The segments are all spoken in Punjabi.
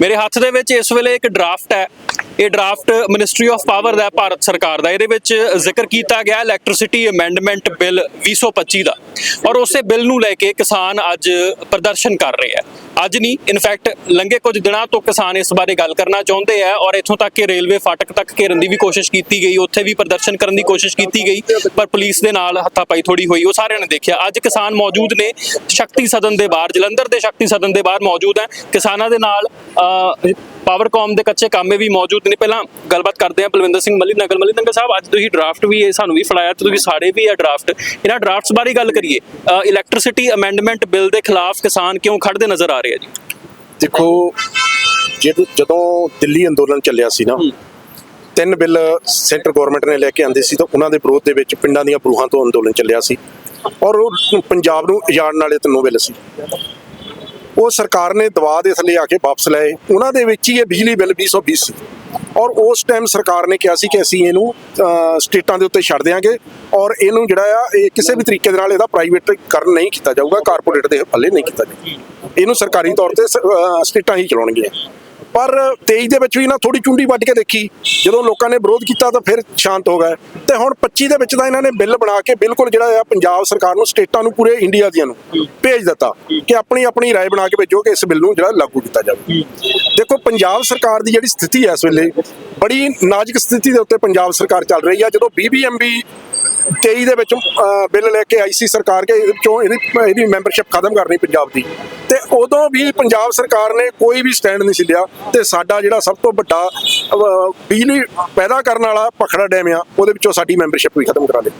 ਮੇਰੇ ਹੱਥ ਦੇ ਵਿੱਚ ਇਸ ਵੇਲੇ ਇੱਕ ਡਰਾਫਟ ਹੈ। ਇਹ ਡਰਾਫਟ ਮਿਨਿਸਟਰੀ ਆਫ ਪਾਵਰ ਦਾ ਭਾਰਤ ਸਰਕਾਰ ਦਾ। ਇਹਦੇ ਵਿੱਚ ਜ਼ਿਕਰ ਕੀਤਾ ਗਿਆ ਇਲੈਕਟ੍ਰਿਸਿਟੀ ਅਮੈਂਡਮੈਂਟ ਬਿੱਲ 2025 ਦਾ। ਔਰ ਉਸੇ ਬਿੱਲ ਨੂੰ ਲੈ ਕੇ ਕਿਸਾਨ ਅੱਜ ਪ੍ਰਦਰਸ਼ਨ ਕਰ ਰਹੇ ਆ ਅੱਜ ਨਹੀਂ ਇਨਫੈਕਟ ਲੰਘੇ ਕੁਝ ਦਿਨਾਂ ਤੋਂ ਕਿਸਾਨ ਇਸ ਬਾਰੇ ਗੱਲ ਕਰਨਾ ਚਾਹੁੰਦੇ ਆ ਔਰ ਇੱਥੋਂ ਤੱਕ ਕਿ ਰੇਲਵੇ ਫਾਟਕ ਤੱਕ ਘੇਰਨ ਦੀ ਵੀ ਕੋਸ਼ਿਸ਼ ਕੀਤੀ ਗਈ ਉੱਥੇ ਵੀ ਪ੍ਰਦਰਸ਼ਨ ਕਰਨ ਦੀ ਕੋਸ਼ਿਸ਼ ਕੀਤੀ ਗਈ ਪਰ ਪੁਲਿਸ ਦੇ ਨਾਲ ਹੱਥਾਪਾਈ ਥੋੜੀ ਹੋਈ ਉਹ ਸਾਰਿਆਂ ਨੇ ਦੇਖਿਆ। ਅੱਜ ਕਿਸਾਨ ਮੌਜੂਦ ਨੇ ਸ਼ਕਤੀ ਸਦਨ ਦੇ ਬਾਹਰ ਜਲੰਧਰ ਦੇ ਸ਼ਕਤੀ ਸਦਨ ਦੇ ਬਾਹਰ ਮੌਜੂਦ ਹੈ। ਕਿਸਾਨਾਂ ਦੇ ਨਾਲ ਅ, ਪਾਵਰਕਾਮ ਦੇ ਕੱਚੇ ਕਾਮੇ ਵੀ ਮੌਜੂਦ ਨੇ। ਪਹਿਲਾਂ ਗੱਲਬਾਤ ਕਰਦੇ ਹਾਂ ਬਲਵਿੰਦਰ ਸਿੰਘ ਮੱਲੀ ਨਗਲ ਮੱਲੀ ਨਗਲ ਸਾਹਿਬ ਅੱਜ ਤੁਸੀਂ ਡਰਾਫਟ ਵੀ ਇਹ ਸਾਨੂੰ ਵੀ ਫੜਾਇਆ ਤੇ ਤੁਸੀਂ ਸਾਰੇ ਵੀ ਇਹ ਡਰਾਫਟ ਇਹਨਾਂ ਡਰਾਫਟਸ ਬਾਰੇ ਗੱਲ ਕਰੀਏ। ਇਲੈਕਟ੍ਰਿਸਿਟੀ ਅਮੈਂਡਮੈਂਟ ਬਿੱਲ ਦੇ ਖਿਲਾਫ ਕਿਸਾਨ ਕਿਉਂ ਖੜਦੇ ਨਜ਼ਰ ਆ ਰਹੇ ਆ ਜੀ? ਦੇਖੋ ਜਦੋਂ ਦਿੱਲੀ ਅੰਦੋਲਨ ਚੱਲਿਆ ਸੀ ਨਾ ਤਿੰਨ ਬਿੱਲ ਸੈਂਟਰ ਗਵਰਨਮੈਂਟ ਨੇ ਲੈ ਕੇ ਆਂਦੇ ਸੀ ਤਾਂ ਉਹਨਾਂ ਦੇ ਵਿਰੋਧ ਦੇ ਵਿੱਚ ਪਿੰਡਾਂ ਦੀਆਂ ਬਰੂਹਾਂ ਤੋਂ ਅੰਦੋਲਨ ਚੱਲਿਆ ਸੀ। ਔਰ ਉਹ ਪੰਜਾਬ ਨੂੰ ਉਜਾੜਨ ਵਾਲੇ ਤਿੰਨੋਂ ਬਿੱਲ ਸੀ। ਉਹ ਸਰਕਾਰ ਨੇ ਦਵਾ ਦੇ ਥੱਲੇ ਆ ਕੇ ਵਾਪਸ ਲਏ। ਉਹਨਾਂ ਦੇ ਵਿੱਚ ਹੀ ਇਹ ਬਿਜਲੀ ਬਿੱਲ 2020 ਸੀ। ਔਰ ਉਸ ਟਾਈਮ ਸਰਕਾਰ ਨੇ ਕਿਹਾ ਸੀ ਕਿ ਅਸੀਂ ਇਹਨੂੰ ਸਟੇਟਾਂ ਦੇ ਉੱਤੇ ਛੱਡ ਦਿਆਂਗੇ ਔਰ ਇਹਨੂੰ ਜਿਹੜਾ ਆ, ਇਹ ਕਿਸੇ ਵੀ ਤਰੀਕੇ ਦੇ ਨਾਲ ਇਹਦਾ ਪ੍ਰਾਈਵੇਟਕਰਨ ਨਹੀਂ ਕੀਤਾ ਜਾਊਗਾ ਕਾਰਪੋਰੇਟ ਦੇ ਹੱਲੇ ਨਹੀਂ ਕੀਤਾ ਜਾਊਗਾ। ਇਹਨੂੰ ਸਰਕਾਰੀ ਤੌਰ ਤੇ ਸਟੇਟਾਂ ਹੀ ਚਲਾਉਣਗੀਆਂ। ਪਰ 23 ਦੇ ਵਿੱਚ ਵੀ ਨਾ ਥੋੜੀ ਚੁੰਡੀ ਵੱਢ ਕੇ ਦੇਖੀ। ਜਦੋਂ ਲੋਕਾਂ ਨੇ ਵਿਰੋਧ ਕੀਤਾ ਤਾਂ ਫਿਰ ਸ਼ਾਂਤ ਹੋ ਗਏ। ਤੇ ਹੁਣ 25 ਦੇ ਵਿੱਚ ਤਾਂ ਇਹਨਾਂ ਨੇ ਬਿੱਲ ਬਣਾ ਕੇ ਬਿਲਕੁਲ ਜਿਹੜਾ ਆ ਪੰਜਾਬ ਸਰਕਾਰ ਨੂੰ ਸਟੇਟਾਂ ਨੂੰ ਪੂਰੇ ਇੰਡੀਆ ਦੀਆਂ ਨੂੰ ਭੇਜ ਦਿੱਤਾ ਕਿ ਆਪਣੀ ਆਪਣੀ ਰਾਏ ਬਣਾ ਕੇ ਭੇਜੋ ਕਿ ਇਸ ਬਿੱਲ ਨੂੰ ਜਿਹੜਾ ਲਾਗੂ ਕੀਤਾ ਜਾਵੇ। ਦੇਖੋ, ਪੰਜਾਬ ਸਰਕਾਰ ਦੀ ਜਿਹੜੀ ਸਥਿਤੀ ਹੈ ਇਸ ਵੇਲੇ ਬੜੀ ਨਾਜ਼ੁਕ ਸਥਿਤੀ ਦੇ ਉੱਤੇ ਪੰਜਾਬ ਸਰਕਾਰ ਚੱਲ ਰਹੀ ਹੈ ਜਦੋਂ BBMB 23 ਦੇ ਵਿੱਚ ਅਹ, ਬਿੱਲ ਲੈ ਕੇ ਆਈ ਸੀ ਸਰਕਾਰ ਕੇ ਇਹਦੇ ਵਿੱਚੋਂ ਇਹਦੀ ਇਹਦੀ ਮੈਂਬਰਸ਼ਿਪ ਖਤਮ ਕਰਨੀ ਪੰਜਾਬ ਦੀ। ਤੇ ਉਦੋਂ ਵੀ ਪੰਜਾਬ ਸਰਕਾਰ ਨੇ ਕੋਈ ਵੀ ਸਟੈਂਡ ਨਹੀਂ ਸੀ ਲਿਆ ਤੇ ਸਾਡਾ ਜਿਹੜਾ ਸਭ ਤੋਂ ਵੱਡਾ ਬਿਜਲੀ ਪੈਦਾ ਕਰਨ ਵਾਲਾ ਪਖੜਾ ਡੈਮ ਆ, ਉਹਦੇ ਵਿੱਚੋਂ ਸਾਡੀ ਮੈਂਬਰਸ਼ਿਪ ਵੀ ਖਤਮ ਕਰਾ ਲਈ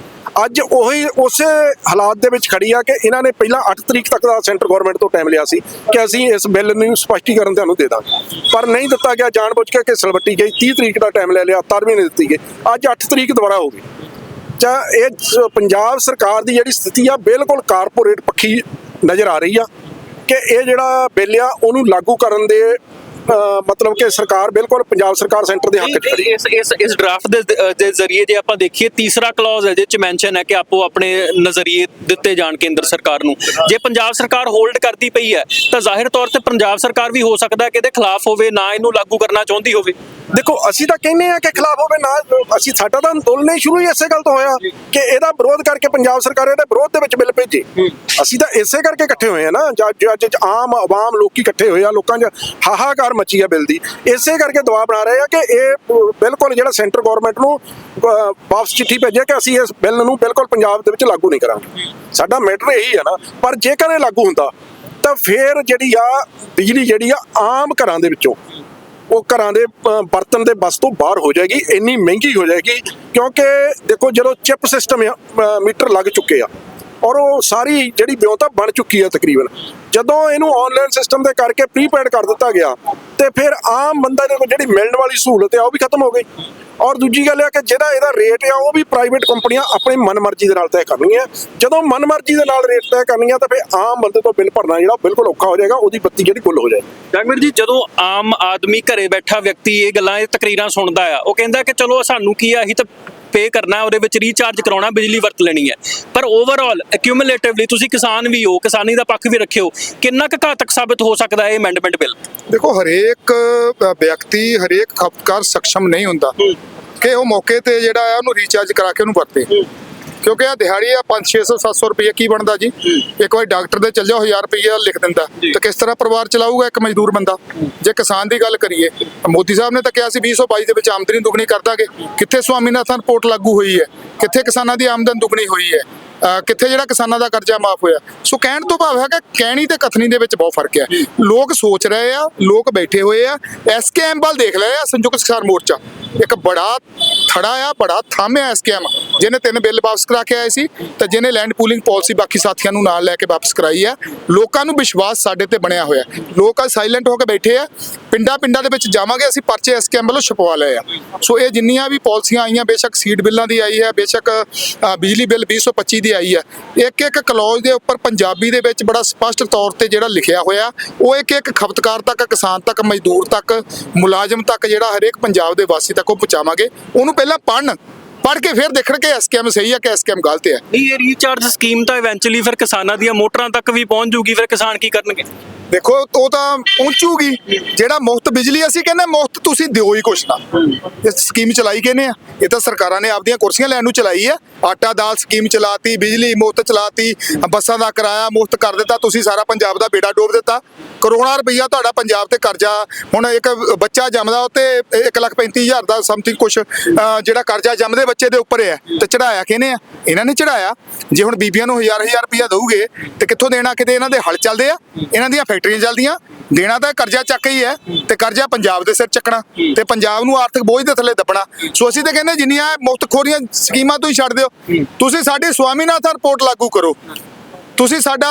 ਅੱਜ ਉਹੀ ਉਸੇ ਹਾਲਾਤ ਦੇ ਵਿੱਚ ਖੜੀ ਆ ਕਿ ਇਹਨਾਂ ਨੇ ਪਹਿਲਾਂ 8 ਤਰੀਕ ਤੱਕ ਦਾ ਸੈਂਟਰ ਗਵਰਨਮੈਂਟ ਤੋਂ ਟਾਈਮ ਲਿਆ ਸੀ ਕਿ ਅਸੀਂ ਇਸ ਬਿੱਲ ਨੂੰ ਸਪਸ਼ਟੀਕਰਨ ਤੁਹਾਨੂੰ ਦੇ ਦਾਂਗੇ। ਪਰ ਨਹੀਂ ਦਿੱਤਾ ਗਿਆ, ਜਾਣਬੁੱਝ ਕੇ ਕਿ ਸਲਵੱਟੀ ਗਈ 30 ਤਰੀਕ ਦਾ ਟਾਈਮ ਲੈ ਲਿਆ ਤਦ ਵੀ ਨਹੀਂ ਦਿੱਤੀ ਗਈ। ਅੱਜ 8 ਤਰੀਕ ਦੁਬਾਰਾ ਹੋ ਗਈ। ਚਾ ਇਹ ਪੰਜਾਬ ਸਰਕਾਰ ਦੀ ਜਿਹੜੀ ਸਥਿਤੀ ਆ, ਬਿਲਕੁਲ ਕਾਰਪੋਰੇਟ ਪੱਖੀ ਨਜ਼ਰ ਆ ਰਹੀ ਆ। ਕਿ ਇਹ ਜਿਹੜਾ ਬਿੱਲ ਆ ਉਹਨੂੰ ਲਾਗੂ ਕਰਨ ਦੇ ਮਤਲਬ ਕਿ ਸਰਕਾਰ ਬਿਲਕੁਲ ਪੰਜਾਬ ਸਰਕਾਰ ਸੈਂਟਰ ਦੇ ਹੱਕ 'ਚ ਖੜੀ ਇਸ ਇਸ ਇਸ ਡਰਾਫਟ ਦੇ ਜ਼ਰੀਏ ਜੇ ਆਪਾਂ ਦੇਖੀਏ ਤੀਸਰਾ ਕਲੌਜ਼ ਹੈ ਜਿਹਦੇ ਚ ਮੈਂਸ਼ਨ ਹੈ ਕਿ ਆਪੋ ਆਪਣੇ ਨਜ਼ਰੀਏ ਦਿੱਤੇ ਜਾਣ ਕੇਂਦਰ ਸਰਕਾਰ ਨੂੰ। ਜੇ ਪੰਜਾਬ ਸਰਕਾਰ ਹੋਲਡ ਕਰਦੀ ਪਈ ਹੈ ਤਾਂ ਜ਼ਾਹਿਰ ਤੌਰ ਤੇ ਪੰਜਾਬ ਸਰਕਾਰ ਵੀ ਹੋ ਸਕਦਾ ਹੈ ਕਿ ਇਹਦੇ ਖਿਲਾਫ ਹੋਵੇ ਨਾ ਇਹਨੂੰ ਲਾਗੂ ਕਰਨਾ ਚਾਹੁੰਦੀ ਹੋਵੇ। ਦੇਖੋ, ਅਸੀਂ ਤਾਂ ਕਹਿੰਦੇ ਆ ਕਿ ਖਿਲਾਫ ਹੋਵੇ ਨਾ, ਅਸੀਂ ਸਾਡਾ ਤਾਂ ਅੰਦੋਲਨ ਹੀ ਸ਼ੁਰੂ ਹੀ ਇਸੇ ਗੱਲ ਤੋਂ ਹੋਇਆ ਕਿ ਇਹਦਾ ਵਿਰੋਧ ਕਰਕੇ ਪੰਜਾਬ ਸਰਕਾਰ ਇਹਦੇ ਵਿਰੋਧ ਦੇ ਵਿੱਚ ਬਿੱਲ ਭੇਜੇ। ਅਸੀਂ ਤਾਂ ਇਸੇ ਕਰਕੇ ਇਕੱਠੇ ਹੋਏ ਆ ਨਾ ਜੱਜ ਅੱਜ ਆਮ, ਆਵਾਮ ਲੋਕੀ ਇਕੱਠੇ ਹੋਏ ਆ, ਲੋਕਾਂ 'ਚ ਹਾਹਾਕਾਰ ਮੱਚੀ ਆ ਬਿੱਲ ਦੀ। ਇਸੇ ਕਰਕੇ ਦਬਾਅ ਬਣਾ ਰਹੇ ਆ ਕਿ ਇਹ ਬਿਲਕੁਲ ਜਿਹੜਾ ਸੈਂਟਰ ਗਵਰਨਮੈਂਟ ਨੂੰ ਵਾਪਸ ਚਿੱਠੀ ਭੇਜਿਆ ਕਿ ਅਸੀਂ ਇਸ ਬਿੱਲ ਨੂੰ ਬਿਲਕੁਲ ਪੰਜਾਬ ਦੇ ਵਿੱਚ ਲਾਗੂ ਨਹੀਂ ਕਰਾਂਗੇ। ਸਾਡਾ ਮੈਟਰ ਇਹੀ ਆ ਨਾ, ਪਰ ਜੇਕਰ ਇਹ ਲਾਗੂ ਹੁੰਦਾ, ਤਾਂ ਫਿਰ ਜਿਹੜੀ ਆ ਬਿਜਲੀ ਜਿਹੜੀ ਆ ਆਮ ਘਰਾਂ ਦੇ ਵਿੱਚੋਂ ਉਹ ਘਰਾਂ ਦੇ ਬਰਤਨ ਦੇ ਬਸ ਤੋਂ ਬਾਹਰ ਹੋ ਜਾਏਗੀ, ਇੰਨੀ ਮਹਿੰਗੀ ਹੋ ਜਾਏਗੀ, ਕਿਉਂਕਿ ਦੇਖੋ ਜਦੋਂ ਚਿਪ ਸਿਸਟਮ ਮੀਟਰ ਲੱਗ ਚੁੱਕੇ ਆ, ਔਰ ਉਹ ਸਾਰੀ ਜਿਹੜੀ ਵਿਉਂਤਾ ਬਣ ਚੁੱਕੀ ਆ ਤਕਰੀਬਨ। ਜਦੋਂ ਇਹਨੂੰ ਆਨਲਾਈਨ ਸਿਸਟਮ ਦੇ ਕਰਕੇ ਪ੍ਰੀਪੇਡ ਕਰ ਦਿੱਤਾ ਗਿਆ, ਤੇ ਫਿਰ ਆਮ ਬੰਦਾ ਦੇ ਕੋਲ ਜਿਹੜੀ ਮਿਲਣ ਵਾਲੀ ਸਹੂਲਤ ਆ, ਉਹ ਵੀ ਖਤਮ ਹੋ ਗਈ। ਔਰ ਦੂਜੀ ਗੱਲ ਇਹ ਆ ਕਿ ਜਿਹੜਾ ਇਹਦਾ ਰੇਟ ਆ, ਉਹ ਵੀ ਪ੍ਰਾਈਵੇਟ ਕੰਪਨੀਆਂ ਆਪਣੀ ਮਨਮਰਜ਼ੀ ਦੇ ਨਾਲ ਤੈਅ ਕਰਨਗੀਆਂ ਜਦੋਂ ਮਨਮਰਜ਼ੀ ਦੇ ਨਾਲ ਰੇਟ ਤੈਅ ਕਰਨਗੀਆਂ ਤਾਂ ਫਿਰ ਆਮ ਬੰਦੇ ਤੋਂ ਬਿੱਲ ਭਰਨਾ ਜਿਹੜਾ ਬਿਲਕੁਲ ਔਖਾ ਹੋ ਜਾਏਗਾ, ਉਹਦੀ ਬੱਤੀ ਜਿਹੜੀ ਗੁੱਲ ਹੋ ਜਾਏਗੀ। ਜਗਮੀਰ ਜੀ, ਜਦੋਂ ਆਮ ਆਦਮੀ ਘਰੇ ਬੈਠਾ ਵਿਅਕਤੀ ਇਹ ਗੱਲਾਂ, ਇਹ ਤਕਰੀਰਾਂ ਸੁਣਦਾ ਆ, ਉਹ ਕਹਿੰਦਾ ਕਿ ਚਲੋ, ਸਾਨੂੰ ਕੀ ਆ, ਅਸੀਂ ਤਾਂ ਪੇ ਕਰਨਾ ਹੈ, ਉਹਦੇ ਵਿੱਚ ਰੀਚਾਰਜ ਕਰਾਉਣਾ ਬਿਜਲੀ ਵਰਤ ਲੈਣੀ ਹੈ। ਪਰ ਓਵਰਆਲ ਐਕਿਊਮੂਲੇਟਿਵਲੀ ਤੁਸੀਂ ਕਿਸਾਨ ਵੀ ਹੋ ਕਿਸਾਨੀ ਦਾ ਪੱਖ ਵੀ ਰੱਖਿਓ ਕਿੰਨਾ ਕੁ ਘਾਤਕ ਸਾਬਤ ਹੋ ਸਕਦਾ ਹੈ ਇਹ ਅਮੈਂਡਮੈਂਟ ਬਿੱਲ ਦੇਖੋ ਹਰੇਕ ਵਿਅਕਤੀ ਹਰੇਕ ਖਪਤਕਾਰ ਸક્ષਮ ਨਹੀਂ ਹੁੰਦਾ। ਕਿ ਉਹ ਮੌਕੇ ਤੇ ਜਿਹੜਾ ਹੈ ਉਹਨੂੰ ਰੀਚਾਰਜ ਕਰਾ ਕੇ ਉਹਨੂੰ ਵਰਤੇ। ਕਿਉਂਕਿ ਆ ਦਿਹਾੜੀ ਆ 5 600 700 ਰੁਪਏ ਕੀ ਬਣਦਾ ਜੀ? ਇੱਕ ਵਾਰੀ ਡਾਕਟਰ ਦੇ ਚੱਲ ਜਾਓ 1000 ਰੁਪਏ ਲਿਖ ਦਿੰਦਾ। ਤੇ ਕਿਸ ਤਰ੍ਹਾਂ ਪਰਿਵਾਰ ਚਲਾਊਗਾ ਇੱਕ ਮਜ਼ਦੂਰ ਬੰਦਾ? ਜੇ ਕਿਸਾਨ ਦੀ ਗੱਲ ਕਰੀਏ ਮੋਦੀ ਸਾਹਿਬ ਨੇ ਤਾਂ ਕਿਹਾ ਸੀ 2022 ਦੇ ਵਿੱਚ ਆਮਦਨੀ ਦੁੱਗਣੀ ਕਰ ਦਾਂਗੇ। ਕਿੱਥੇ ਸਵਾਮੀਨਾਥਨ ਰਿਪੋਰਟ ਲਾਗੂ ਹੋਈ ਹੈ? ਕਿੱਥੇ ਕਿਸਾਨਾਂ ਦੀ ਆਮਦਨ ਦੁੱਗਣੀ ਹੋਈ ਹੈ? ਕਿੱਥੇ ਜਿਹੜਾ ਕਿਸਾਨਾਂ ਦਾ ਕਰਜ਼ਾ ਮਾਫ ਹੋਇਆ। ਸੋ ਕਹਿਣ ਤੋਂ ਭਾਵ ਹੈ ਕਿ ਕਹਿਣੀ ਤੇ ਕਥਨੀ ਦੇ ਵਿੱਚ ਬਹੁਤ ਫ਼ਰਕ ਹੈ। ਲੋਕ ਸੋਚ ਰਹੇ ਆ ਲੋਕ ਬੈਠੇ ਹੋਏ ਆ ਐਸਕੇਐਮ ਵੱਲ ਦੇਖ ਰਹੇ ਆ ਸੰਯੁਕਤ ਕਿਸਾਨ ਮੋਰਚਾ। ਇੱਕ ਬੜਾ ਥੜਾ ਆ ਬੜਾ ਥੰਮ ਆ ਐਸਕੇਐਮ ਜਿਹਨੇ ਤਿੰਨ ਬਿੱਲ ਵਾਪਸ ਕਰਾ ਕੇ ਆਏ ਸੀ ਤੇ ਜਿਹਨੇ ਲੈਂਡ ਪੂਲਿੰਗ ਪਾਲਿਸੀ ਬਾਕੀ ਸਾਥੀਆਂ ਨੂੰ ਨਾਲ ਲੈ ਕੇ ਵਾਪਸ ਕਰਾਈ ਹੈ ਲੋਕਾਂ ਨੂੰ ਵਿਸ਼ਵਾਸ ਸਾਡੇ ਤੇ ਬਣਿਆ ਹੋਇਆ। ਲੋਕ ਆ ਸਾਇਲੈਂਟ ਹੋ ਕੇ ਬੈਠੇ ਆ। ਪਿੰਡਾਂ ਪਿੰਡਾਂ ਦੇ ਵਿੱਚ ਜਾਵਾਂਗੇ ਅਸੀਂ ਪਰਚੇ ਐਸਕੇਐਮ ਵੱਲੋਂ ਛਪਵਾ ਲਏ ਆ। ਸੋ ਇਹ ਜਿੰਨੀਆਂ ਵੀ ਪਾਲਿਸੀਆਂ ਆਈਆਂ ਬੇਸ਼ੱਕ ਸੀਡ ਬਿੱਲਾਂ ਦੀ ਆਈ ਹੈ ਬੇਸ਼ੱਕ ਬਿਜਲੀ ਬਿੱਲ 2025 ਦੀ ਆਈ ਹੈ। ਇੱਕ ਇੱਕ ਕਲੌਜ ਦੇ ਉੱਪਰ ਪੰਜਾਬੀ ਦੇ ਵਿੱਚ ਬੜਾ ਸਪਸ਼ਟ ਤੌਰ ਤੇ ਜਿਹੜਾ ਲਿਖਿਆ ਹੋਇਆ, ਉਹ ਇੱਕ ਇੱਕ ਖਪਤਕਾਰ ਤੱਕ, ਕਿਸਾਨ ਤੱਕ, ਮਜ਼ਦੂਰ ਤੱਕ, ਮੁਲਾਜ਼ਮ ਤੱਕ ਜਿਹੜਾ ਹਰੇਕ ਪੰਜਾਬ ਦੇ ਵਾਸੀ ਤੱਕ ਉਹ ਪਹੁੰਚਾਵਾਂਗੇ। ਉਹਨੂੰ ਪਹਿਲਾਂ ਪੜਨ ਪੜ ਕੇ ਫਿਰ ਦੇਖਣ ਕਿ ਐਸਕੇਐਮ ਸਹੀ ਹੈ ਕਿ ਐਸਕੇਐਮ ਗਲਤ ਹੈ। ਨਹੀਂ, ਇਹ ਰੀਚਾਰਜ ਸਕੀਮ ਤਾਂ ਇਵੈਂਚੁਅਲੀ ਫਿਰ ਕਿਸਾਨਾਂ ਦੀਆਂ ਮੋਟਰਾਂ ਤੱਕ ਵੀ ਪਹੁੰਚ ਜੂਗੀ, ਫਿਰ ਕਿਸਾਨ ਕੀ ਕਰਨਗੇ? ਦੇਖੋ, ਉਹ ਤਾਂ ਪਹੁੰਚੂਗੀ। ਜਿਹੜਾ ਮੁਫਤ ਬਿਜਲੀ, ਅਸੀਂ ਕਹਿੰਦੇ ਮੁਫਤ ਤੁਸੀਂ ਦਿਓ ਹੀ ਕੁਛ ਨਾ। ਇਹ ਸਕੀਮ ਚਲਾਈ ਕਿਹਨੇ ਆ? ਇਹ ਤਾਂ ਸਰਕਾਰਾਂ ਨੇ ਆਪਦੀਆਂ ਕੁਰਸੀਆਂ ਲੈਣ ਨੂੰ ਚਲਾਈ ਆ। ਆਟਾ ਦਾਲ ਸਕੀਮ ਚਲਾਤੀ, ਬਿਜਲੀ ਮੁਫਤ ਚਲਾਤੀ, ਬੱਸਾਂ ਦਾ ਕਿਰਾਇਆ ਮੁਫਤ ਕਰ ਦਿੱਤਾ, ਤੁਸੀਂ ਸਾਰਾ ਪੰਜਾਬ ਦਾ ਬੇੜਾ ਡੋਬ ਦਿੱਤਾ। ਕਰੋੜਾਂ ਰੁਪਈਆ ਤੁਹਾਡਾ ਪੰਜਾਬ ਤੇ ਕਰਜ਼ਾ, ਹੁਣ ਇੱਕ ਬੱਚਾ ਜੰਮਦਾ ਉੱਤੇ 135000 ਦਾ ਸਮਥਿੰਗ ਕੁਛ ਜਿਹੜਾ ਕਰਜ਼ਾ ਜੰਮਦੇ ਬੱਚੇ ਦੇ ਉੱਪਰ ਹੈ, ਤੇ ਚੜਾਇਆ ਕਿਹਨੇ ਆ? ਇਹਨਾਂ ਨੇ ਚੜਾਇਆ ਜੇ ਹੁਣ ਬੀਬੀਆਂ ਨੂੰ ਹਜ਼ਾਰ ਹਜ਼ਾਰ ਰੁਪਈਆ ਦਊਗੇ, ਤੇ ਕਿੱਥੋਂ ਦੇਣਾ ਕਿਤੇ? ਇਹਨਾਂ ਦੇ ਹਲ ਚੱਲਦੇ ਆ। ਇਹਨਾਂ ਦੀਆਂ ਫੈਕਟਰੀਆਂ ਚੱਲਦੀਆਂ, ਦੇਣਾ ਤਾਂ ਕਰਜ਼ਾ ਚੱਕ ਹੀ ਹੈ ਤੇ ਕਰਜ਼ਾ ਪੰਜਾਬ ਦੇ ਸਿਰ ਚੱਕਣਾ ਤੇ ਪੰਜਾਬ ਨੂੰ ਆਰਥਿਕ ਬੋਝ ਦੇ ਥੱਲੇ ਦੱਬਣਾ। ਸੋ ਅਸੀਂ ਤਾਂ ਕਹਿੰਦੇ ਜਿੰਨੀਆਂ ਮੁਫਤਖੋਰੀਆਂ ਸਕੀਮਾਂ ਤੋਂ ਹੀ ਛੱਡ ਦਿਓ, ਤੁਸੀਂ ਸਾਡੀ ਸਵਾਮੀਨਾਥਨ ਰਿਪੋਰਟ ਲਾਗੂ ਕਰੋ। ਤੁਸੀਂ ਸਾਡਾ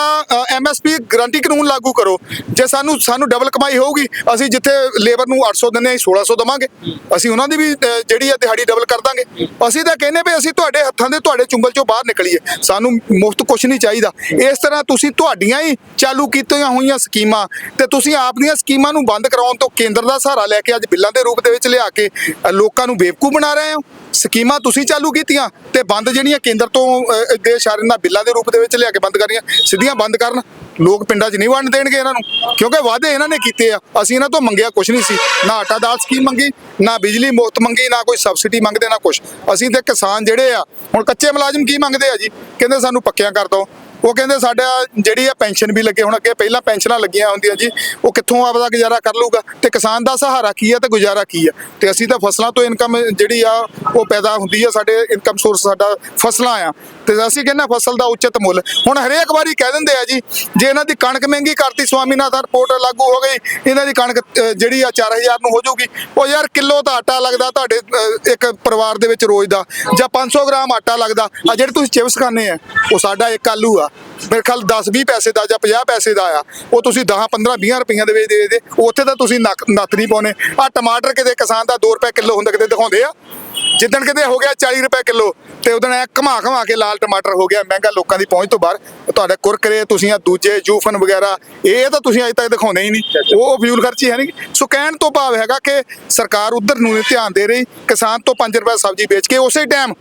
ਐਮਐਸਪੀ ਗਰੰਟੀ ਕਾਨੂੰਨ ਲਾਗੂ ਕਰੋ। ਜੇ ਸਾਨੂੰ ਸਾਨੂੰ ਡਬਲ ਕਮਾਈ ਹੋਊਗੀ, ਅਸੀਂ ਜਿੱਥੇ ਲੇਬਰ ਨੂੰ 800 ਦਿੰਦੇ ਹਾਂ 1600 ਦਵਾਂਗੇ। ਅਸੀਂ ਉਹਨਾਂ ਦੀ ਵੀ ਜਿਹੜੀ ਆ ਦਿਹਾੜੀ ਡਬਲ ਕਰ ਦਾਂਗੇ। ਅਸੀਂ ਤਾਂ ਕਹਿੰਦੇ ਵੀ ਅਸੀਂ ਤੁਹਾਡੇ ਹੱਥਾਂ ਦੇ, ਤੁਹਾਡੇ ਚੁੰਬਲ ਚੋਂ ਬਾਹਰ ਨਿਕਲੀਏ। ਸਾਨੂੰ ਮੁਫਤ ਕੁਝ ਨਹੀਂ ਚਾਹੀਦਾ। ਇਸ ਤਰ੍ਹਾਂ ਤੁਸੀਂ ਤੁਹਾਡੀਆਂ ਹੀ ਚਾਲੂ ਕੀਤੀਆਂ ਹੋਈਆਂ ਸਕੀਮਾਂ ਤੇ ਤੁਸੀਂ ਆਪ ਦੀਆਂ ਸਕੀਮਾਂ ਨੂੰ ਬੰਦ ਕਰਾਉਣ ਤੋਂ ਕੇਂਦਰ ਦਾ ਸਹਾਰਾ ਲੈ ਕੇ ਅੱਜ ਬਿੱਲਾਂ ਦੇ ਰੂਪ ਦੇ ਵਿੱਚ ਲਿਆ ਕੇ ਲੋਕਾਂ ਨੂੰ ਬੇਵਕੂਫ ਬਣਾ ਰਹੇ ਹੋ। ਸਕੀਮਾਂ ਤੁਸੀਂ ਚਾਲੂ ਕੀਤੀਆਂ ਤੇ ਬੰਦ ਜਿਹੜੀਆਂ ਕੇਂਦਰ ਤੋਂ ਅਹ, ਦੇ ਇਸ਼ਾਰੇ ਨਾਲ ਬਿੱਲਾਂ ਦੇ ਰੂਪ ਦੇ ਵਿੱਚ ਲਿਆ ਕੇ ਬੰਦ ਕਰੀਆਂ ਸਿੱਧੀਆਂ ਬੰਦ ਕਰਨ ਲੋਕ ਪਿੰਡਾਂ 'ਚ ਨਹੀਂ ਵੰਡ ਦੇਣਗੇ ਇਹਨਾਂ ਨੂੰ ਕਿਉਂਕਿ ਵਾਅਦੇ ਇਹਨਾਂ ਨੇ ਕੀਤੇ ਆ ਅਸੀਂ ਇਹਨਾਂ ਤੋਂ ਮੰਗਿਆ ਕੁਝ ਨਹੀਂ ਸੀ ਨਾ ਆਟਾ ਦਾਲ ਸਕੀਮ ਮੰਗੀ ਨਾ ਬਿਜਲੀ ਮੁਫਤ ਮੰਗੀ ਨਾ ਕੋਈ ਸਬਸਿਡੀ ਮੰਗਦੇ ਨਾ ਕੁਝ ਅਸੀਂ ਤੇ ਕਿਸਾਨ ਜਿਹੜੇ ਆ ਹੁਣ ਕੱਚੇ ਮੁਲਾਜ਼ਮ ਕੀ ਮੰਗਦੇ ਆ ਜੀ? ਕਹਿੰਦੇ ਸਾਨੂੰ ਪੱਕਿਆਂ ਕਰ ਦਿਓ। ਉਹ ਕਹਿੰਦੇ ਸਾਡਾ ਜਿਹੜੀ ਆ ਪੈਨਸ਼ਨ ਵੀ ਲੱਗੇ, ਹੁਣ ਅੱਗੇ ਪਹਿਲਾਂ ਪੈਨਸ਼ਨਾਂ ਲੱਗੀਆਂ ਹੁੰਦੀਆਂ ਜੀ, ਉਹ ਕਿੱਥੋਂ ਆਪਦਾ ਗੁਜ਼ਾਰਾ ਕਰ ਲੂਗਾ ਤੇ ਕਿਸਾਨ ਦਾ ਸਹਾਰਾ ਕੀ ਆ ਤੇ ਗੁਜ਼ਾਰਾ ਕੀ ਆ? ਤੇ ਅਸੀਂ ਤਾਂ ਫਸਲਾਂ ਤੋਂ ਇਨਕਮ ਜਿਹੜੀ ਆ, ਉਹ ਪੈਦਾ ਹੁੰਦੀ ਆ, ਸਾਡੇ ਇਨਕਮ ਸੋਰਸ ਸਾਡਾ ਫਸਲਾਂ ਆ। ਤੇ ਅਸੀਂ ਕਹਿੰਦੇ ਫਸਲ ਦਾ ਉਚਿਤ ਮੁੱਲ। ਹੁਣ ਹਰੇਕ ਵਾਰੀ ਕਹਿ ਦਿੰਦੇ ਆ ਜੀ, ਜੇ ਇਹਨਾਂ ਦੀ ਕਣਕ ਮਹਿੰਗੀ ਕਰਤੀ, ਸਵਾਮੀਨਾਥਨ ਰਿਪੋਰਟ ਲਾਗੂ ਹੋ ਗਈ, ਇਹਨਾਂ ਦੀ ਕਣਕ ਜਿਹੜੀ ਆ 4000 ਨੂੰ ਹੋ ਜਾਊਗੀ। ਉਹ ਯਾਰ ਕਿਲੋ ਤਾਂ ਆਟਾ ਲੱਗਦਾ ਤੁਹਾਡੇ ਇੱਕ ਪਰਿਵਾਰ ਦੇ ਵਿੱਚ ਰੋਜ਼ ਦਾ, ਜਾਂ 500 ਗ੍ਰਾਮ ਆਟਾ ਲੱਗਦਾ। ਆ ਜਿਹੜੇ ਤੁਸੀਂ ਚਿਪਸ ਖਾਂਦੇ ਆ, ਉਹ ਸਾਡਾ ਇੱਕ ਆਲੂ ਆ। ਮੇਰੇ ਖਿਆਲ 10 20 ਪੈਸੇ ਦਾ ਜਾਂ 50 ਪੈਸੇ ਦਾ ਆ। ਉਹ ਤੁਸੀਂ 10 15 20 ਰੁਪਈਆਂ ਦੇ ਵਿੱਚ ਦੇ ਦੇ, ਉੱਥੇ ਤਾਂ ਤੁਸੀਂ ਨੱਕ ਨੱਤ ਨਹੀਂ ਪਾਉਨੇ ਆ ਟਮਾਟਰ ਕਿਤੇ ਕਿਸਾਨ ਦਾ 2 ਰੁਪਏ ਕਿਲੋ ਹੁੰਦਾ, ਕਿਤੇ ਦਿਖਾਉਂਦੇ ਆ। ਜਿੱਦਣ ਕਿਤੇ ਹੋ ਗਿਆ 40 ਰੁਪਏ ਕਿਲੋ ਤੇ ਉਦੋਂ ਐ ਘਮਾ ਘਮਾ ਕੇ ਲਾਲ ਟਮਾਟਰ ਹੋ ਗਿਆ ਮਹਿੰਗਾ ਲੋਕਾਂ ਦੀ ਪਹੁੰਚ ਤੋਂ ਬਾਹਰ। ਤੁਹਾਡੇ ਕੁਰਕਰੇ ਤੁਸੀਂ ਆ ਦੂਜੇ ਜੂਫਨ ਵਗੈਰਾ ਇਹ ਤਾਂ ਤੁਸੀਂ ਅਜੇ ਤੱਕ ਦਿਖਾਉਂਦੇ ਹੀ ਨਹੀਂ। ਉਹ ਫਿਊਲ ਖਰਚੀ ਹੈ ਨਹੀਂ ਸੋ ਕਹਿਣ ਤੋਂ ਭਾਵ ਹੈਗਾ ਕਿ ਸਰਕਾਰ ਉਧਰ ਨੂੰ ਨਹੀਂ ਧਿਆਨ ਦੇ ਰਹੀ ਕਿਸਾਨ ਤੋਂ 5 ਰੁਪਏ ਸਬਜ਼ੀ ਵੇਚ ਕੇ ਉਸੇ ਟਾਈਮ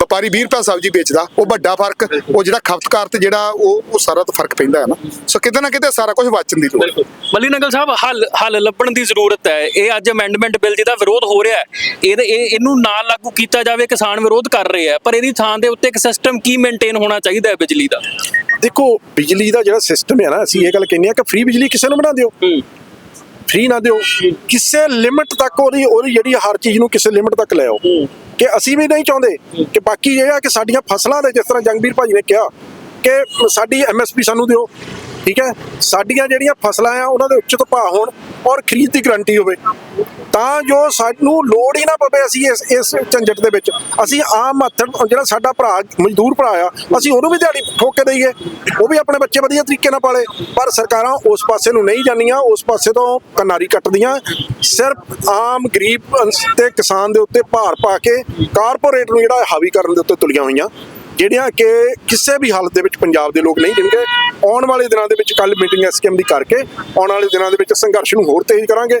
ਵਪਾਰੀ 20 ਰੁਪਏ ਸਬਜ਼ੀ ਵੇਚਦਾ। ਉਹ ਵੱਡਾ ਫ਼ਰਕ ਉਹ ਜਿਹੜਾ ਖਪਤਕਾਰ ਤੇ ਜਿਹੜਾ ਉਹ ਉਹ ਸਾਰਾ ਤਾਂ ਫ਼ਰਕ ਪੈਂਦਾ ਹੈ ਨਾ। ਸੋ ਕਿਤੇ ਨਾ ਕਿਤੇ ਸਾਰਾ ਕੁਝ ਵਾਚਣ ਦੀ ਲੋੜ। ਮੱਲੀ ਨਗਲ ਸਾਹਿਬ ਹੱਲ ਹੱਲ ਲੱਭਣ ਦੀ ਜ਼ਰੂਰਤ ਹੈ। ਇਹ ਅੱਜ ਅਮੈਂਡਮੈਂਟ ਬਿੱਲ ਜਿਹਦਾ ਵਿਰੋਧ ਹੋ ਰਿਹਾ ਹੈ। ਇਹਦੇ ਇਹ ਇਹਨੂੰ ਨਾ ਲਾਗੂ ਕੀਤਾ ਜਾਵੇ ਕਿਸਾਨ ਵਿਰੋਧ ਕਰ ਰਹੇ ਆ ਪਰ ਇਹਦੀ ਥਾਂ ਦੇ ਉੱਤੇ ਇੱਕ ਸਿਸਟਮ ਕੀ ਮੇਨਟੇਨ ਹੋਣਾ ਚਾਹੀਦਾ ਹੈ ਬਿਜਲੀ ਦਾ? ਦੇਖੋ ਬਿਜਲੀ ਦਾ ਜਿਹੜਾ ਸਿਸਟਮ ਹੈ ਨਾ ਅਸੀਂ ਇਹ ਗੱਲ ਕਹਿੰਦੇ ਆ ਕਿ ਫ੍ਰੀ ਬਿਜਲੀ ਕਿਸੇ ਨੂੰ ਬਣਾ ਦਿਓ। ਫ੍ਰੀ ਨਾ ਦਿਓ। ਕਿਸੇ ਲਿਮਿਟ ਤੱਕ ਉਹਦੀ ਉਹਦੀ ਜਿਹੜੀ ਹਰ ਚੀਜ਼ ਨੂੰ ਕਿਸੇ ਲਿਮਿਟ ਤੱਕ ਲੈ ਆਓ। ਕਿ ਅਸੀਂ ਵੀ ਨਹੀਂ ਚਾਹੁੰਦੇ ਕਿ ਬਾਕੀ ਇਹ ਆ ਕਿ ਸਾਡੀਆਂ ਫਸਲਾਂ ਦੇ ਜਿਸ ਤਰ੍ਹਾਂ ਜੰਗਵੀਰ ਭਾਜੀ ਨੇ ਕਿਹਾ ਕਿ ਸਾਡੀ ਐਮਐਸਪੀ ਸਾਨੂੰ ਦਿਓ। ਠੀਕ ਹੈ? ਸਾਡੀਆਂ ਜਿਹੜੀਆਂ ਫਸਲਾਂ ਆ, ਉਹਨਾਂ ਦੇ ਉਚਿਤ ਭਾਅ ਹੋਣ ਔਰ ਖਰੀਦ ਦੀ ਗਰੰਟੀ ਹੋਵੇ। ਤਾਂ ਜੋ ਸਾਨੂੰ ਲੋੜ ਹੀ ਨਾ ਪਵੇ ਅਸੀਂ ਇਸ ਇਸ ਝੰਜਟ ਦੇ ਵਿੱਚ। ਅਸੀਂ ਆਮ ਮਾਤਰ ਜਿਹੜਾ ਸਾਡਾ ਭਰਾ, ਮਜ਼ਦੂਰ ਭਰਾ ਆ, ਅਸੀਂ ਉਹਨੂੰ ਵੀ ਦਿਹਾੜੀ ਠੋਕ ਕੇ ਦਈਏ। ਉਹ ਵੀ ਆਪਣੇ ਬੱਚੇ ਵਧੀਆ ਤਰੀਕੇ ਨਾਲ ਪਾਲੇ। ਪਰ ਸਰਕਾਰਾਂ ਉਸ ਪਾਸੇ ਨੂੰ ਨਹੀਂ ਜਾਂਦੀਆਂ, ਉਸ ਪਾਸੇ ਤੋਂ ਕਨਾਰੀ ਕੱਟਦੀਆਂ। ਸਿਰਫ ਆਮ ਗਰੀਬ ਤੇ ਕਿਸਾਨ ਦੇ ਉੱਤੇ ਭਾਰ ਪਾ ਕੇ ਕਾਰਪੋਰੇਟ ਨੂੰ ਜਿਹੜਾ ਹਾਵੀ ਕਰਨ ਦੇ ਉੱਤੇ ਤੁਲੀਆਂ ਹੋਈਆਂ। ਜਿਹੜੀਆਂ ਕਿ ਕਿਸੇ ਵੀ ਹਾਲਤ ਦੇ ਵਿੱਚ ਪੰਜਾਬ ਦੇ ਲੋਕ ਨਹੀਂ ਦੇਣਗੇ ਆਉਣ ਵਾਲੇ ਦਿਨਾਂ ਦੇ ਵਿੱਚ ਕੱਲ ਮੀਟਿੰਗ ਐਸਕੇਐਮ ਦੀ ਕਰਕੇ ਆਉਣ ਵਾਲੇ ਦਿਨਾਂ ਦੇ ਵਿੱਚ ਸੰਘਰਸ਼ ਨੂੰ ਹੋਰ ਤੇਜ਼ ਕਰਾਂਗੇ।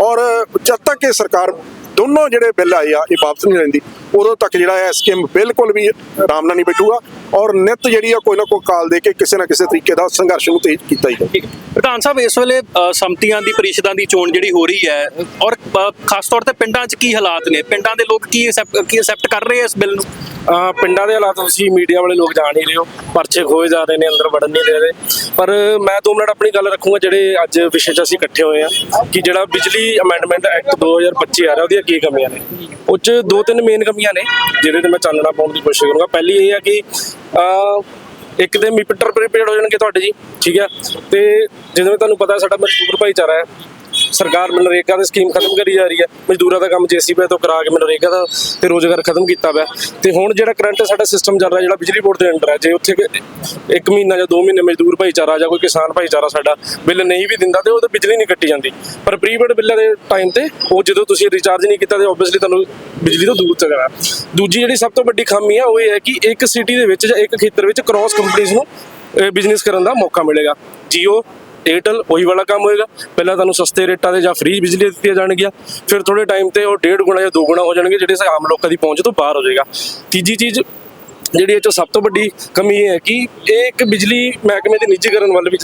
ਔਰ ਜਦ ਤੱਕ ਇਹ ਸਰਕਾਰ ਦੋਨੋਂ ਜਿਹੜੇ ਬਿੱਲ ਆਏ ਆ, ਇਹ ਵਾਪਸ ਨਹੀਂ ਲੈਂਦੀ, ਉਦੋਂ ਤੱਕ ਜਿਹੜਾ ਹੈ ਐਸਕੇਐਮ ਬਿਲਕੁਲ ਵੀ ਆਰਾਮ ਨਾਲ ਨਹੀਂ ਬੈਠੂਗਾ। ਔਰ ਨਿਤ ਜਿਹੜੀ ਆ ਕੋਈ ਨਾ ਕੋਈ ਕਾਲ ਦੇ ਕੇ ਕਿਸੇ ਨਾ ਕਿਸੇ ਤਰੀਕੇ ਦਾ ਸੰਘਰਸ਼ ਨੂੰ ਤੇਜ਼ ਕੀਤਾ ਹੀ ਹੈ। ਪ੍ਰਧਾਨ ਸਾਹਿਬ ਇਸ ਵੇਲੇ ਸੰਮਤੀਆਂ ਦੀ ਪਰਿਸ਼ਦਾਂ ਦੀ ਚੋਣ ਜਿਹੜੀ ਹੋ ਰਹੀ ਹੈ ਔਰ ਖਾਸ ਤੌਰ ਤੇ ਪਿੰਡਾਂ 'ਚ ਕੀ ਹਾਲਾਤ ਨੇ? ਪਿੰਡਾਂ ਦੇ ਲੋਕ ਕੀ ਕੀ ਅਸੈਪਟ ਕਰ ਰਹੇ ਆ ਇਸ ਬਿੱਲ ਨੂੰ? ਪਿੰਡਾਂ ਦੇ ਹਾਲਾਤ ਤੁਸੀਂ ਮੀਡੀਆ ਵਾਲੇ ਲੋਕ ਜਾਣ ਹੀ ਰਹੇ ਹੋ। ਪਰਚੇ ਖੋਏ ਜਾ ਰਹੇ ਨੇ ਅੰਦਰ ਵੜਨ ਨਹੀਂ ਦੇ ਰਹੇ। ਪਰ ਮੈਂ 2 ਮਿੰਟ ਆਪਣੀ ਗੱਲ ਰੱਖੂੰਗਾ ਜਿਹੜੇ ਅੱਜ ਵਿਸ਼ੇ 'ਚ ਅਸੀਂ ਇਕੱਠੇ ਹੋਏ ਆ ਕਿ ਜਿਹੜਾ ਬਿਜਲੀ ਅਮੈਂਡਮੈਂਟ ਐਕਟ 2025 ਆ ਰਿਹਾ ਉਹਦੀਆਂ ਕੀ ਕਮੀਆਂ ਨੇ? ਉਹ 'ਚ ਦੋ ਤਿੰਨ ਮੇਨ ਕਮੀਆਂ ਨੇ ਜਿਹਦੇ ਤੇ ਮੈਂ ਚਾਨਣਾ ਪਾਉਣ ਦੀ ਕੋਸ਼ਿਸ਼ ਕਰੂੰਗਾ। ਪਹਿਲੀ ਇਹ ਆ ਕਿ ਇੱਕ ਤੇ ਮੀਟਰ ਪ੍ਰੀਪੇਡ ਹੋ ਜਾਣਗੇ ਤੁਹਾਡੇ ਜੀ, ਠੀਕ ਹੈ? ਤੇ ਜਿਵੇਂ ਤੁਹਾਨੂੰ ਪਤਾ ਸਾਡਾ ਮਜ਼ਦੂਰ ਭਾਈਚਾਰਾ ਹੈ ਸਰਕਾਰ ਮਨਰੇਗਾ ਦੀ ਸਕੀਮ ਖਤਮ ਕਰੀ ਜਾ ਰਹੀ ਹੈ। ਮਜ਼ਦੂਰਾਂ ਦਾ ਕੰਮ ਜੀਸੀਬੀ ਤੋਂ ਕਰਾ ਕੇ ਮਨਰੇਗਾ ਦਾ ਤੇ ਰੋਜ਼ਗਾਰ ਖਤਮ ਕੀਤਾ ਪਿਆ। ਤੇ ਹੁਣ ਜਿਹੜਾ ਕਰੰਟ ਸਾਡਾ ਸਿਸਟਮ ਚੱਲ ਰਿਹਾ, ਜਿਹੜਾ ਬਿਜਲੀ ਬੋਰਡ ਦੇ ਅੰਡਰ ਹੈ, ਜੇ ਉੱਥੇ ਇੱਕ ਮਹੀਨਾ ਜਾਂ ਦੋ ਮਹੀਨੇ ਮਜ਼ਦੂਰ ਭਾਈਚਾਰਾ ਜਾਂ ਕੋਈ ਕਿਸਾਨ ਭਾਈਚਾਰਾ ਸਾਡਾ ਬਿੱਲ ਨਹੀਂ ਵੀ ਦਿੰਦਾ ਤੇ ਉਹ ਤਾਂ ਬਿਜਲੀ ਨਹੀਂ ਕੱਟੀ ਜਾਂਦੀ। ਪਰ ਪ੍ਰੀਪੇਡ ਬਿੱਲਾਂ ਦੇ ਟਾਈਮ ਤੇ ਉਹ ਜਦੋਂ ਤੁਸੀਂ ਰਿਚਾਰਜ ਨਹੀਂ ਕੀਤਾ ਤੇ ਆਬਵੀਅਸਲੀ ਤੁਹਾਨੂੰ ਬਿਜਲੀ ਤੋਂ ਦੂਰ ਚੱਕਣਾ ਦੂਜੀ ਜਿਹੜੀ ਸਭ ਤੋਂ ਵੱਡੀ ਖਾਮੀ ਆ, ਉਹ ਇਹ ਹੈ ਕਿ ਇੱਕ ਸਿਟੀ ਦੇ ਵਿੱਚ ਜਾਂ ਇੱਕ ਖੇਤਰ ਵਿੱਚ ਕ੍ਰਾਸ ਕੰਪਨੀਆਂ ਨੂੰ ਬਿਜ਼ਨਸ ਕਰਨ ਦਾ ਮੌਕਾ ਮਿਲੇਗਾ। ਜੀਓ ਏਅਰਟੈਲ ਉਹੀ ਵਾਲਾ ਕੰਮ ਹੋਏਗਾ। ਪਹਿਲਾਂ ਤੁਹਾਨੂੰ ਸਸਤੇ ਰੇਟਾਂ ਤੇ ਜਾਂ ਫ੍ਰੀ ਬਿਜਲੀ ਦਿੱਤੀਆਂ ਜਾਣਗੀਆਂ। ਫਿਰ ਥੋੜੇ ਟਾਈਮ ਤੇ ਉਹ ਡੇਢ ਗੁਣਾ ਜਾਂ ਦੋ ਗੁਣਾ ਹੋ ਜਾਣਗੇ, ਜਿਹੜੇ ਆਮ ਲੋਕਾਂ ਦੀ ਪਹੁੰਚ ਤੋਂ ਬਾਹਰ ਹੋ ਜਾਏਗਾ। ਤੀਜੀ ਚੀਜ਼ ਜਿਹੜੀ ਇਹ ਚੋਂ ਸਭ ਤੋਂ ਵੱਡੀ ਕਮੀ ਇਹ ਹੈ ਕਿ ਇਹ ਇੱਕ ਬਿਜਲੀ ਮਹਿਕਮੇ ਦੇ ਨਿੱਜੀਕਰਨ ਵੱਲ ਵੀ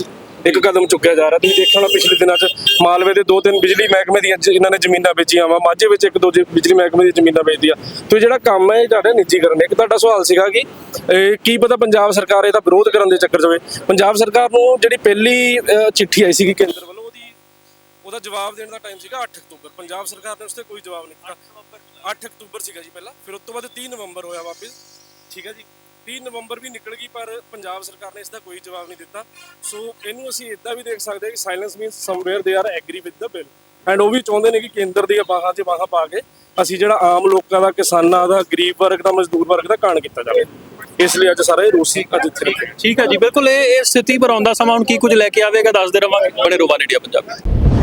ਇੱਕ ਕਦਮ ਚੁੱਕਿਆ ਜਾ ਰਿਹਾ। ਤੁਸੀਂ ਦੇਖਿਆ ਹੋਣਾ ਪਿਛਲੇ ਦਿਨਾਂ 'ਚ ਮਾਲਵੇ ਦੇ ਦੋ ਤਿੰਨ ਬਿਜਲੀ ਮਹਿਕਮੇ ਦੀਆਂ ਜ- ਇਹਨਾਂ ਨੇ ਜ਼ਮੀਨਾਂ ਵੇਚੀਆਂ ਵਾ। ਮਾਝੇ ਵਿੱਚ ਇੱਕ ਦੋ ਜ- ਬਿਜਲੀ ਮਹਿਕਮੇ ਦੀਆਂ ਜ਼ਮੀਨਾਂ ਵੇਚਦੀਆਂ ਤੇ ਜਿਹੜਾ ਕੰਮ ਹੈ ਇਹ ਤੁਹਾਡਾ ਨਿੱਜੀਕਰਨ ਹੈ। ਇੱਕ ਤੁਹਾਡਾ ਸਵਾਲ ਸੀਗਾ ਕਿ ਇਹ ਕੀ ਪਤਾ ਪੰਜਾਬ ਸਰਕਾਰ ਇਹਦਾ ਵਿਰੋਧ ਕਰਨ ਦੇ ਚੱਕਰ 'ਚ ਹੋਵੇ। ਪੰਜਾਬ ਸਰਕਾਰ ਨੂੰ ਜਿਹੜੀ ਪਹਿਲੀ ਅਹ, ਚਿੱਠੀ ਆਈ ਸੀਗੀ ਕੇਂਦਰ ਵੱਲੋਂ ਉਹਦੀ ਉਹਦਾ ਜਵਾਬ ਦੇਣ ਦਾ ਟਾਈਮ ਸੀਗਾ 8 ਅਕਤੂਬਰ। ਪੰਜਾਬ ਸਰਕਾਰ ਨੇ ਉਸ ਤੇ ਕੋਈ ਜਵਾਬ ਨਹੀਂ ਦਿੱਤਾ। 8 ਅਕਤੂਬਰ ਸੀਗਾ ਜੀ ਪਹਿਲਾਂ। ਫਿਰ ਉਸ ਤੋਂ ਬਾਅਦ 3 ਨਵੰਬਰ ਹੋਇਆ ਵਾਪਿਸ। ਠੀਕ ਹੈ ਜੀ? 3 ਨਵੰਬਰ ਵੀ ਨਿਕਲ ਗਈ, ਪਰ ਪੰਜਾਬ ਸਰਕਾਰ ਨੇ ਇਸ ਦਾ ਕੋਈ ਜਵਾਬ ਨਹੀਂ ਦਿੱਤਾ। ਸੋ ਇਹਨੂੰ ਅਸੀਂ ਇਦਾਂ ਵੀ ਦੇਖ ਸਕਦੇ ਹਾਂ ਕਿ silence means somewhere they are agree with the bill and ਉਹ ਵੀ ਚਾਹੁੰਦੇ ਨੇ ਕਿ ਕੇਂਦਰ ਦੀਆਂ ਬਾਹਾਂ 'ਚ ਬਾਹਾਂ ਪਾ ਕੇ ਅਸੀਂ ਜਿਹੜਾ ਆਮ ਲੋਕਾਂ ਦਾ, ਕਿਸਾਨਾਂ ਦਾ, ਗਰੀਬ ਵਰਗ ਦਾ, ਮਜ਼ਦੂਰ ਵਰਗ ਦਾ ਕਾਣ ਕੀਤਾ ਜਾਵੇ। ਇਸ ਲਈ ਅੱਜ ਸਾਰੇ ਰੂਸੀ ਅੱਜ ਇੱਥੇ ਠੀਕ ਹੈ ਜੀ, ਬਿਲਕੁਲ ਇਹ ਇਹ ਸਥਿਤੀ ਪਰ ਆਉਂਦਾ ਸਮਾਂ ਹੁਣ ਕੀ ਕੁਝ ਲੈ ਕੇ ਆਵੇਗਾ, ਦੱਸਦੇ ਰਵਾਂਗੇ। ਬੜੇ ਰੋਵਾਨ ਇੰਡੀਆ ਪੰਜਾਬ।